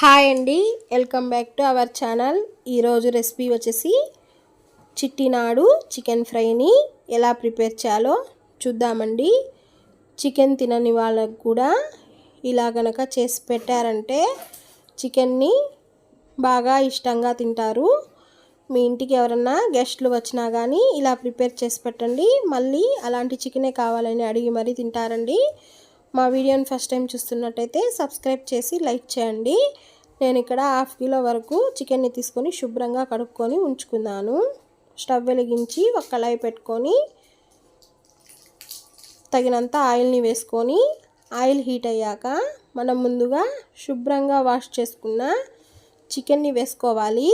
Hi అండి. Welcome back to our channel. ఈరోజు recipe వచ్చేసి చిట్టినాడు చికెన్ ఫ్రైని ఎలా ప్రిపేర్ చేయాలో చూద్దామండి. చికెన్ తినని వాళ్ళకు కూడా ఇలా గనక చేసి పెట్టారంటే చికెన్ని బాగా ఇష్టంగా తింటారు. మీ ఇంటికి ఎవరన్నా గెస్ట్లు వచ్చినా కానీ ఇలా ప్రిపేర్ చేసి పెట్టండి. మళ్ళీ అలాంటి చికెనే కావాలని అడిగి మరీ తింటారండి. మా వీడియోని ఫస్ట్ టైం చూస్తున్నట్టయితే సబ్స్క్రైబ్ చేసి లైక్ చేయండి. నేను ఇక్కడ హాఫ్ కిలో వరకు చికెన్ని తీసుకొని శుభ్రంగా కడుక్కొని ఉంచుకున్నాను. స్టవ్ వెలిగించి ఒక కళాయి పెట్టుకొని తగినంత ఆయిల్ని వేసుకొని ఆయిల్ హీట్ అయ్యాక మనం ముందుగా శుభ్రంగా వాష్ చేసుకున్న చికెన్ని వేసుకోవాలి.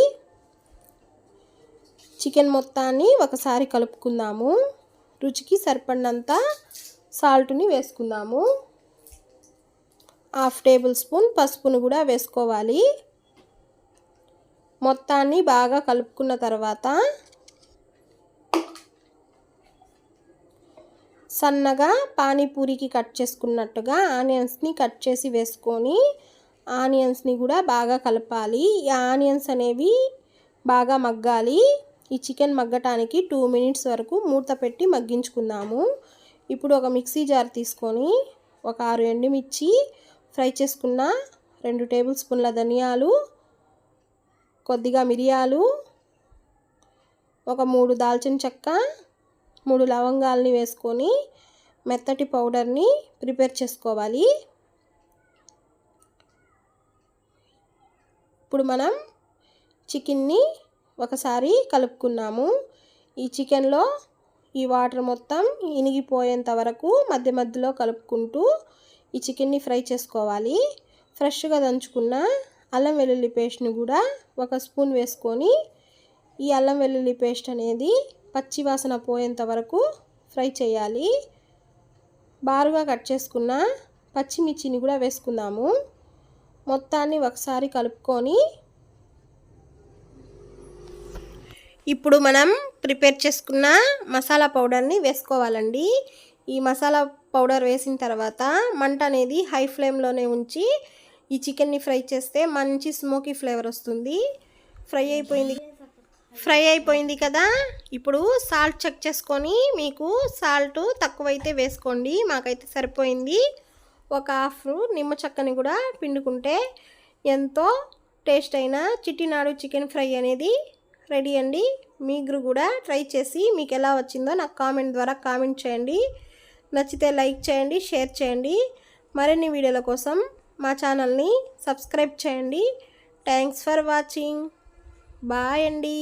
చికెన్ మొత్తాన్ని ఒకసారి కలుపుకుందాము. రుచికి సరిపడినంత సాల్ట్ని వేసుకుందాము. హాఫ్ టేబుల్ స్పూన్ పసుపును కూడా వేసుకోవాలి. మొత్తాన్ని బాగా కలుపుకున్న తర్వాత సన్నగా పానీపూరికి కట్ చేసుకున్నట్టుగా ఆనియన్స్ని కట్ చేసి వేసుకొని ఆనియన్స్ని కూడా బాగా కలపాలి. ఈ ఆనియన్స్ అనేవి బాగా మగ్గాలి. ఈ చికెన్ మగ్గటానికి టూ మినిట్స్ వరకు మూత పెట్టి మగ్గించుకుందాము. ఇప్పుడు ఒక మిక్సీ జార్ తీసుకొని ఒక ఆరు ఎండుమిర్చి ఫ్రై చేసుకున్న రెండు టేబుల్ స్పూన్ల ధనియాలు కొద్దిగా మిరియాలు ఒక మూడు దాల్చిన చెక్క మూడు లవంగాల్ని వేసుకొని మెత్తటి పౌడర్ని ప్రిపేర్ చేసుకోవాలి. ఇప్పుడు మనం చికెన్ని ఒకసారి కలుపుకున్నాము. ఈ చికెన్లో ఈ వాటర్ మొత్తం ఇనిగిపోయేంత వరకు మధ్య మధ్యలో కలుపుకుంటూ ఈ చికెన్ని ఫ్రై చేసుకోవాలి. ఫ్రెష్గా దంచుకున్న అల్లం వెల్లుల్లి పేస్ట్ని కూడా ఒక స్పూన్ వేసుకొని ఈ అల్లం వెల్లుల్లి పేస్ట్ అనేది పచ్చి వాసన పోయేంత వరకు ఫ్రై చేయాలి. బారుగా కట్ చేసుకున్న పచ్చిమిర్చిని కూడా వేసుకుందాము. మొత్తాన్ని ఒకసారి కలుపుకొని ఇప్పుడు మనం ప్రిపేర్ చేసుకున్న మసాలా పౌడర్ని వేసుకోవాలండి. ఈ మసాలా పౌడర్ వేసిన తర్వాత మంట అనేది హై ఫ్లేమ్లోనే ఉంచి ఈ చికెన్ని ఫ్రై చేస్తే మంచి స్మోకీ ఫ్లేవర్ వస్తుంది. ఫ్రై అయిపోయింది. ఫ్రై అయిపోయింది కదా? ఇప్పుడు సాల్ట్ చెక్ చేసుకొని మీకు సాల్ట్ తక్కువైతే వేసుకోండి. మాకైతే సరిపోయింది. ఒక హాఫ్ నిమ్మ చెక్కని కూడా పిండుకుంటే ఎంతో టేస్ట్ అయిన చిట్టినాడు చికెన్ ఫ్రై అనేది రెడీ అండి. మీరు కూడా ట్రై చేసి మీకు ఎలా వచ్చిందో నాకు కామెంట్ ద్వారా కామెంట్ చేయండి. నచ్చితే లైక్ చేయండి షేర్ చేయండి. మరిన్ని వీడియోల కోసం మా ఛానల్ని సబ్స్క్రైబ్ చేయండి. Thanks for watching. బాయ్ అండి.